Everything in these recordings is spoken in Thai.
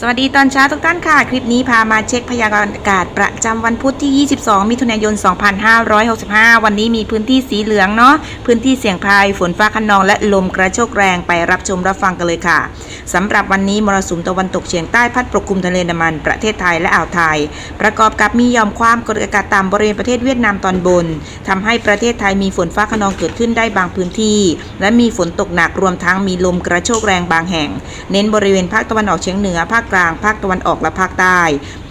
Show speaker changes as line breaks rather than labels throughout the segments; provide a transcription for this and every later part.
สวัสดีตอนเช้าทุกท่านค่ะ คลิปนี้พามาเช็คพยากรณ์อากาศประจำวันพุธที่ 22 มิถุนายน 2565 วันนี้มีพื้นที่สีเหลืองเนาะพื้นที่เสี่ยงภัยฝนฟ้าคะนองและลมกระโชกแรงไปรับชมรับฟังกันเลยค่ะสำหรับวันนี้มรสุมตะวันตกเฉียงใต้พัดปกคลุมทะเลอันดามันประเทศไทยและอ่าวไทย ประกอบกับมียอมความกดอากาศต่ำบริเวณประเทศเวียดนามตอนบนทำให้ประเทศไทยมีฝนฟ้าคะนองเกิดขึ้นได้บางพื้นที่ และมีฝนตกหนักรวมทั้งมีลมกระโชกแรงบางแห่ง เน้นบริเวณภาคตะวันออกเฉียงเหนือภาคคกลาง ภาคตะวันออกและภาคใต้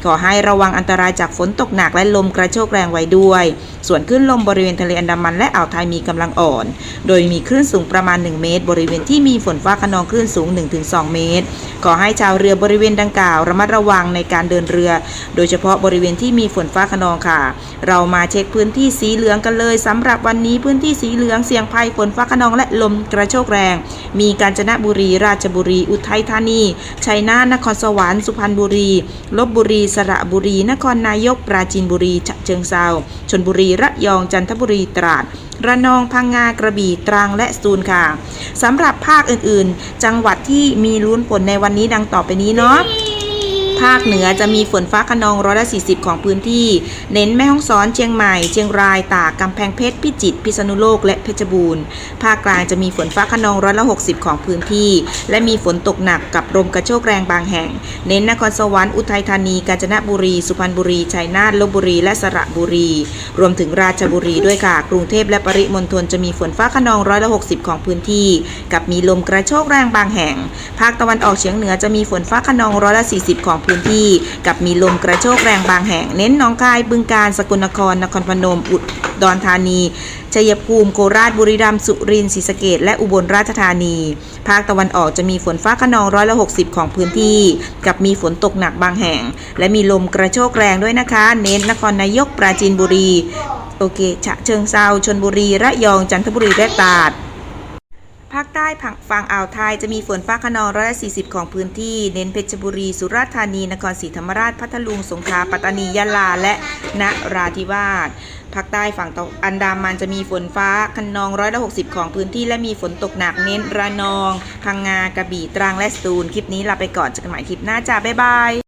ขอให้ระวังอันตรายจากฝนตกหนักและลมกระโชกแรงไว้ด้วย ส่วนคลื่นลมบริเวณทะเลอันดามันและอ่าวไทยมีกำลังอ่อน โดยมีคลื่นสูงประมาณ 1 เมตร บริเวณที่มีฝนฟ้าคะนองคลื่นสูง 1-2 เมตร ขอให้ชาวเรือบริเวณดังกล่าว ระมัดระวังในการเดินเรือ โดยเฉพาะบริเวณที่มีฝนฟ้าคะนองค่ะ เรามาเช็คพื้นที่สีเหลืองกันเลยสำหรับวันนี้พื้นที่สีเหลืองเสี่ยงภัยฝนฟ้าคะนองและลมกระโชกแรง มีกาญจนบุรี ราชบุรี อุทัยธานี ชัยนาทนครสวรรค์ สุพรรณบุรี ลบบุรีสระบุรี นครนายก ปราจีนบุรี ฉะเชิงเซาชนบุรี ระยอง จันทบุรี ตราด ระนอง พังงา กระบี่ ตรัง และสูนค่ะ สำหรับภาคอื่นๆ จังหวัดที่มีลุ้นฝนในวันนี้ดังต่อไปนี้เนาะ ภาคเหนือจะมีฝนฟ้าคะนองร้อยละ40 ของพื้นที่ เน้นแม่ฮ่องสอนเชียงใหม่ เชียงรายตากกำแพงเพชรพิจิตรพิษณุโลกและเพชรบูรณ์ภาคกลางจะมีฝนฟ้าคะนองร้อยละ60 ของพื้นที่ และมีฝนตกหนักกับลมกระโชกแรงบางแห่ง เน้นนครสวรรค์อุทัยธานีกาญจนบุรี สุพรรณบุรีชัยนาทลบบุรีและสระบุรี รวมถึงราชบุรีด้วยค่ะ กรุงเทพและปริมณฑลจะมีฝนฟ้าคะนองร้อยละ60 ของพื้นที่ กับมีลมกระโชกแรงบางแห่ง ภาคตะวันออกเฉียงเหนือจะมีฝนฟ้าคะนองร้อยละ40 ของพื้นื้นที่ กับมีลมกระโชกแรงบางแห่ง เน้นหนองคายบึงกาฬสกลนคร นครพนม อุดรธานีชัยภูมิโคราชบุรีรัมย์สุรินทร์ศรีสะเกษและอุบลราชธานี ภาคตะวันออกจะมีฝนฟ้าคะนองร้อยละ 60 ของพื้นที่ กับมีฝนตกหนักบางแห่ง และมีลมกระโชกแรงด้วยนะคะ เน้นนครนายกปราจีนบุรี โอเคฉะเชิงเซาชนบุรีระยองจันทบุรีและตราด ภาคใต้ฝั่งอ่าวไทยจะมีฝนฟ้าคะนองร้อยละ40 ของพื้นที่ เน้นเพชรบุรี สุราษฎร์ธานี นครศรีธรรมราช พัทลุง สงขลา ปัตตานี ยะลา และนราธิวาส ภาคใต้ฝั่งตะอันดามันจะมีฝนฟ้าคะนองร้อยละ60 ของพื้นที่ และมีฝนตกหนักเน้นระนอง พังงา กระบี่ ตรัง และสตูล คลิปนี้ลาไปก่อนเจอกันใหม่คลิปหน้าจ้าบ๊ายบาย